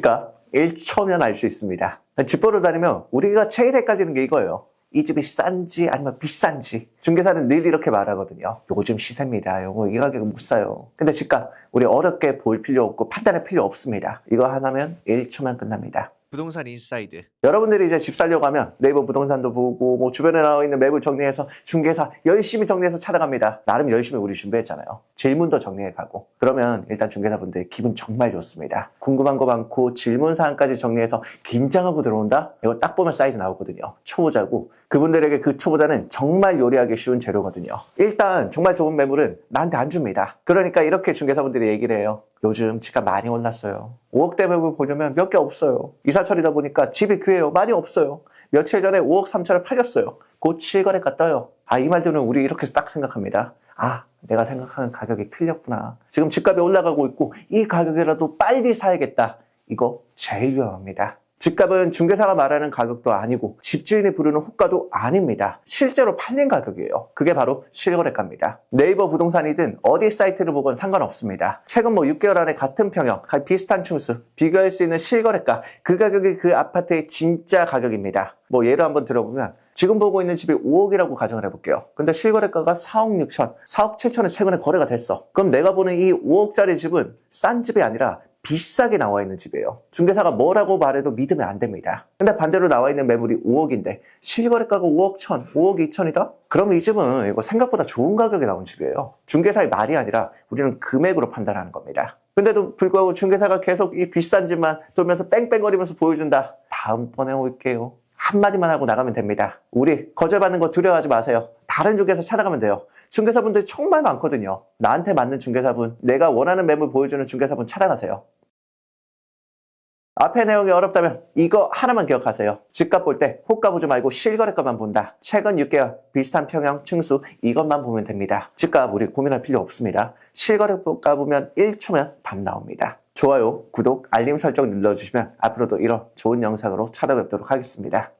집값 1초면 알수 있습니다. 집 보러 다니면 우리가 제일 헷갈리는 게 이거예요. 이 집이 싼지 아니면 비싼지 중개사는 늘 이렇게 말하거든요. 요즘 시세입니다. 요거 이 가격은 못 사요. 근데 집값 우리 어렵게 볼 필요 없고 판단할 필요 없습니다. 이거 하나면 1초면 끝납니다. 부동산 인사이드. 여러분들이 이제 집 살려고 하면 네이버 부동산도 보고 뭐 주변에 나와 있는 매물 정리해서 중개사 열심히 정리해서 찾아갑니다. 나름 열심히 우리 준비했잖아요. 질문도 정리해 가고. 그러면 일단 중개사분들 기분 정말 좋습니다. 궁금한 거 많고 질문 사항까지 정리해서 긴장하고 들어온다? 이거 딱 보면 사이즈 나오거든요. 초보자고. 그분들에게 그 초보자는 정말 요리하기 쉬운 재료거든요. 일단 정말 좋은 매물은 나한테 안 줍니다. 그러니까 이렇게 중개사분들이 얘기를 해요. 요즘 집값 많이 올랐어요. 5억 대 매물 보려면 몇 개 없어요. 이사철이다 보니까 집이 귀해요. 많이 없어요. 며칠 전에 5억 3천을 팔렸어요. 곧 7거래가 떠요. 아, 이 말들은 우리 이렇게 딱 생각합니다. 아, 내가 생각하는 가격이 틀렸구나. 지금 집값이 올라가고 있고 이 가격이라도 빨리 사야겠다. 이거 제일 위험합니다. 집값은 중개사가 말하는 가격도 아니고 집주인이 부르는 호가도 아닙니다. 실제로 팔린 가격이에요. 그게 바로 실거래가입니다. 네이버 부동산이든 어디 사이트를 보건 상관없습니다. 최근 뭐 6개월 안에 같은 평형, 비슷한 층수, 비교할 수 있는 실거래가, 그 가격이 그 아파트의 진짜 가격입니다. 뭐 예를 한번 들어보면 지금 보고 있는 집이 5억이라고 가정을 해볼게요. 근데 실거래가가 4억 6천, 4억 7천에 최근에 거래가 됐어. 그럼 내가 보는 이 5억짜리 집은 싼 집이 아니라 비싸게 나와 있는 집이에요. 중개사가 뭐라고 말해도 믿으면 안 됩니다. 근데 반대로 나와 있는 매물이 5억인데 실거래가가 5억 1천, 5억 2천이다? 그럼 이 집은 이거 생각보다 좋은 가격에 나온 집이에요. 중개사의 말이 아니라 우리는 금액으로 판단하는 겁니다. 근데도 불구하고 중개사가 계속 이 비싼 집만 돌면서 뺑뺑거리면서 보여준다. 다음번에 올게요. 한마디만 하고 나가면 됩니다. 우리 거절받는 거 두려워하지 마세요. 다른 중개사 찾아가면 돼요. 중개사분들 정말 많거든요. 나한테 맞는 중개사분, 내가 원하는 매물 보여주는 중개사분 찾아가세요. 앞에 내용이 어렵다면 이거 하나만 기억하세요. 집값 볼 때 호가 보지 말고 실거래가만 본다. 최근 6개월 비슷한 평형 층수 이것만 보면 됩니다. 집값 우리 고민할 필요 없습니다. 실거래가 보면 1초면 답 나옵니다. 좋아요, 구독, 알림 설정 눌러주시면 앞으로도 이런 좋은 영상으로 찾아뵙도록 하겠습니다.